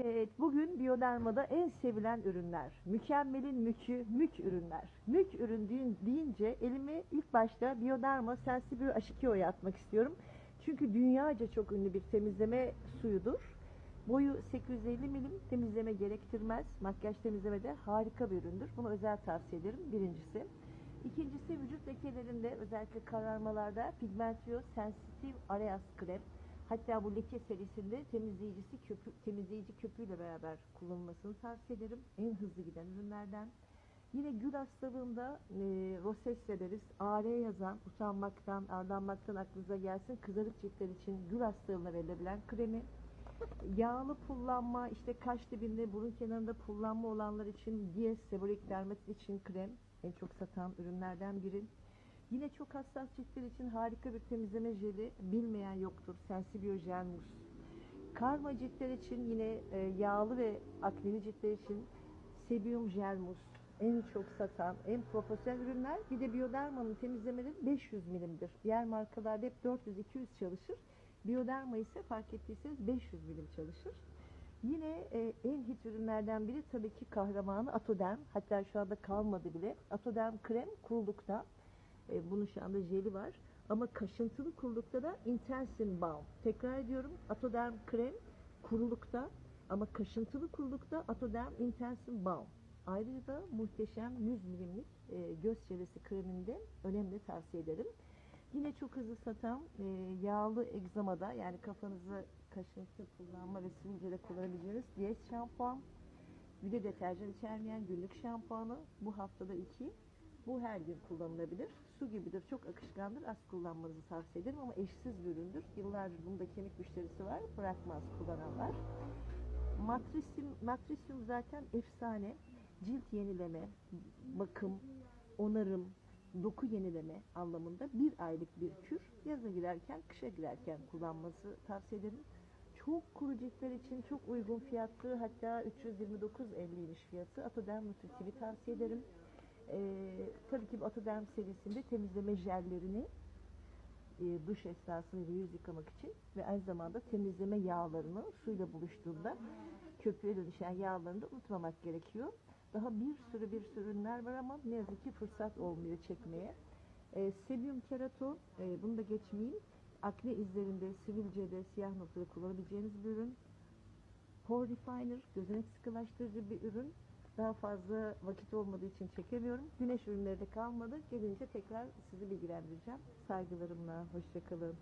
Evet, bugün Bioderma'da en sevilen ürünler. Mükemmelin mükü, mük ürünler. Mük ürün deyin- deyince elimi ilk başta Bioderma Sensibio Aşikio'ya atmak istiyorum. Çünkü dünyaca çok ünlü bir temizleme suyudur. Boyu 850 milim temizleme gerektirmez. Makyaj temizlemede harika bir üründür. Bunu özel tavsiye ederim birincisi. İkincisi vücut lekelerinde özellikle kararmalarda Pigmentio Sensitive Areas Krem. Hatta bu leke serisinde temizleyicisi köpü, temizleyici köpüğüyle beraber kullanılmasını tavsiye ederim. En hızlı giden ürünlerden. Yine gül hastalığında e, rosacea deriz. AR yazan, utanmaktan, ardanmaktan aklınıza gelsin. Kızarık ciltler için gül hastalığına verilebilen kremi. Yağlı pullanma, işte kaş dibinde, burun kenarında pullanma olanlar için Dies Seborik Dermatit için krem. En çok satan ürünlerden biri. Yine çok hassas ciltler için harika bir temizleme jeli. Bilmeyen yoktur. Sensibio Gel Mousse. Karma ciltler için yine e, yağlı ve akneli ciltler için Sebium Gel Mousse. En çok satan, en profesyonel ürünler. Bir de Bioderma'nın temizlemeleri 500 milimdir. Diğer markalarda hep 400-200 çalışır. Bioderma ise fark ettiyseniz 500 milim çalışır. Yine e, en hit ürünlerden biri tabii ki kahramanı Atoderm. Hatta şu anda kalmadı bile. Atoderm krem kurulukta. E, bunun şu anda jeli var. Ama kaşıntılı kurulukta da Intensin Balm. Tekrar ediyorum. Atoderm krem kurulukta ama kaşıntılı kurulukta Atoderm Intensin Balm. Ayrıca da muhteşem 100 milimlik e, göz çevresi kreminde önemli tavsiye ederim. Yine çok hızlı satan e, yağlı egzamada yani kafanızı kaşıntı kullanma ve sivilcede kullanabileceğiniz Dies şampuan. Bir de deterjan içermeyen günlük şampuanı. Bu haftada iki. Bu her gün kullanılabilir. Su gibidir, çok akışkandır. Az kullanmanızı tavsiye ederim ama eşsiz bir üründür. Yıllardır bunda kemik müşterisi var. Bırakmaz kullananlar. Matrisium, matrisium zaten efsane. Cilt yenileme, bakım, onarım, doku yenileme anlamında bir aylık bir kür. Yaza girerken, kışa girerken kullanması tavsiye ederim. Çok kuru ciltler için çok uygun fiyatlı hatta 329.50'ymiş fiyatı. Atoderm Nutritive'i tavsiye ederim. Ee, tabii ki Atoderm serisinde temizleme jellerini e, duş esnasında ve yüz yıkamak için ve aynı zamanda temizleme yağlarını suyla buluştuğunda köpüğe dönüşen yağlarını da unutmamak gerekiyor. Daha bir sürü bir sürü ürünler var ama ne yazık ki fırsat olmuyor çekmeye. E, Sebium kerato, e, bunu da geçmeyeyim. Akne izlerinde, sivilcede, siyah noktada kullanabileceğiniz bir ürün. Pore Refiner, gözenek sıkılaştırıcı bir ürün. Daha fazla vakit olmadığı için çekemiyorum. Güneş ürünleri de kalmadı. Gelince tekrar sizi bilgilendireceğim. Saygılarımla, hoşçakalın.